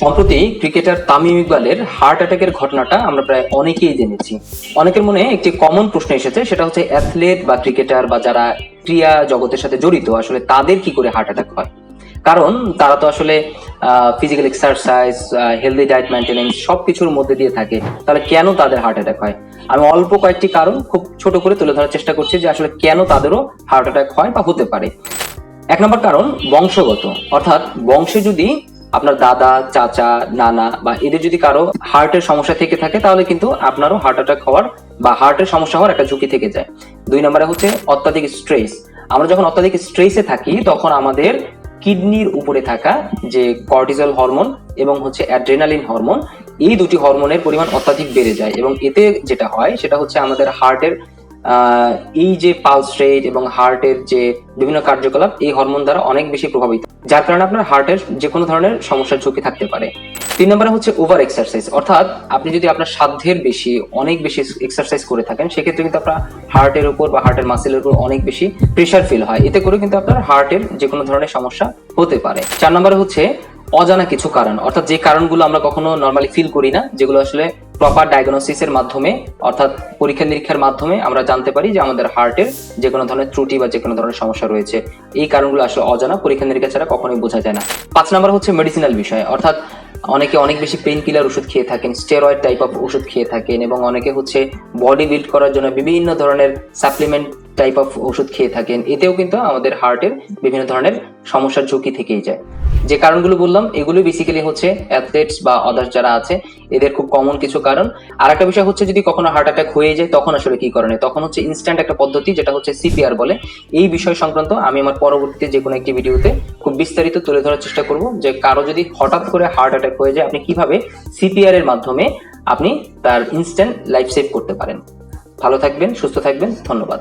সম্প্রতি ক্রিকেটার তামিম ইকবালের হার্ট অ্যাটাকের ঘটনাটা আমরা প্রায় অনেকেই জেনেছি। অনেকের মনে একটি কমন প্রশ্ন এসেছে, সেটা হচ্ছে অ্যাথলেট বা ক্রিকেটার বা যারা ক্রিয়া জগতের সাথে জড়িত, আসলে তাদের কি করে হার্ট অ্যাটাক হয়? কারণ তারা তো আসলে physical exercise healthy diet maintenance সবকিছুর মধ্যে দিয়ে থাকে। তাহলে কেন তাদের হার্ট অ্যাটাক হয়? আমি অল্প কয়েকটি কারণ খুব ছোট করে তুলে ধরার চেষ্টা করছি যে আসলে কেন তাদেরও হার্ট অ্যাটাক হয় বা হতে পারে। এক নম্বর কারণ বংশগত। অর্থাৎ বংশে যদি আপনার দাদা, চাচা, নানা বা এদের যদি কারও হার্টের সমস্যা থেকে থাকে, তাহলে কিন্তু আপনারও হার্ট অ্যাটাক হওয়ার বা হার্টের সমস্যা হওয়ার একটা ঝুঁকি থেকে যায়। দুই নম্বরে হচ্ছে অত্যাধিক স্ট্রেস আমরা যখন অত্যাধিক স্ট্রেসে থাকি, তখন আমাদের কিডনির উপরে থাকা যে কর্টিজল হরমোন এবং হচ্ছে অ্যাড্রেনালিন হরমোন এই দুটি হরমোনের পরিমাণ অত্যাধিক বেড়ে যায় এবং এতে যেটা হয়, সেটা হচ্ছে আমাদের হার্টের এই যে পালস রেট এবং হার্টের যে বিভিন্ন কার্যকলাপ, এই হরমোন দ্বারা অনেক বেশি প্রভাবিত। যার কারণে আপনার হার্টের যে কোনো ধরনের সমস্যার ঝুঁকি থাকতে পারে। তিন নম্বরে হচ্ছে ওভার এক্সারসাইজ অর্থাৎ আপনি যদি আপনার সাধ্যের বেশি, অনেক বেশি এক্সারসাইজ করে থাকেন, সেক্ষেত্রে কিন্তু আপনার হার্টের উপর বা হার্টের মাসেলের উপর অনেক বেশি প্রেশার ফিল হয়। এতে করে কিন্তু আপনার হার্টের যে কোনো ধরনের সমস্যা হতে পারে। চার নম্বরে হচ্ছে অজানা কিছু কারণ। অর্থাৎ যে কারণগুলো আমরা কখনো নর্মালি ফিল করি না, যেগুলো আসলে প্রপার ডায়াগনোসিসের মাধ্যমে, অর্থাৎ পরীক্ষা নিরীক্ষার মাধ্যমে আমরা জানতে পারি যে আমাদের হার্টের যে কোনো ধরনের ত্রুটি বা যে কোনো ধরনের সমস্যা রয়েছে। এই কারণগুলো আসলে অজানা, পরীক্ষা নিরীক্ষা ছাড়া কখনোই বোঝা যায় না। পাঁচ নাম্বার হচ্ছে মেডিসিনাল বিষয়, অর্থাৎ অনেকে অনেক বেশি পেন কিলার ওষুধ খেয়ে থাকেন স্টেরয়েড টাইপ অফ ওষুধ খেয়ে থাকেন এবং অনেকে হচ্ছে বডি বিল্ড করার জন্য বিভিন্ন ধরনের সাপ্লিমেন্ট টাইপ অফ ওষুধ খেয়ে থাকেন, এতেও কিন্তু আমাদের হার্টের বিভিন্ন ধরনের সমস্যার ঝুঁকি থেকেই যায়। যে কারণগুলো বললাম এগুলো বেসিক্যালি হচ্ছে অ্যাথলেটস বা আদার্স যারা আছে, এদের খুব কমন কিছু কারণ। আর একটা বিষয় হচ্ছে, যদি কখনো হার্ট অ্যাটাক হয়ে যায়, তখন আসলে কি করণীয় তখন হচ্ছে ইনস্ট্যান্ট একটা পদ্ধতি, যেটা হচ্ছে সিপিআর বলে। এই বিষয় সংক্রান্ত আমি আমার পরবর্তীতে যে কোনো একটি ভিডিওতে খুব বিস্তারিত তুলে ধরার চেষ্টা করব, যে কারও যদি হঠাৎ করে হার্ট অ্যাটাক হয়ে যায়, আপনি কীভাবে সিপিআর এর মাধ্যমে আপনি তার ইনস্ট্যান্ট লাইফ সেভ করতে পারেন। ভালো থাকবেন, সুস্থ থাকবেন, ধন্যবাদ।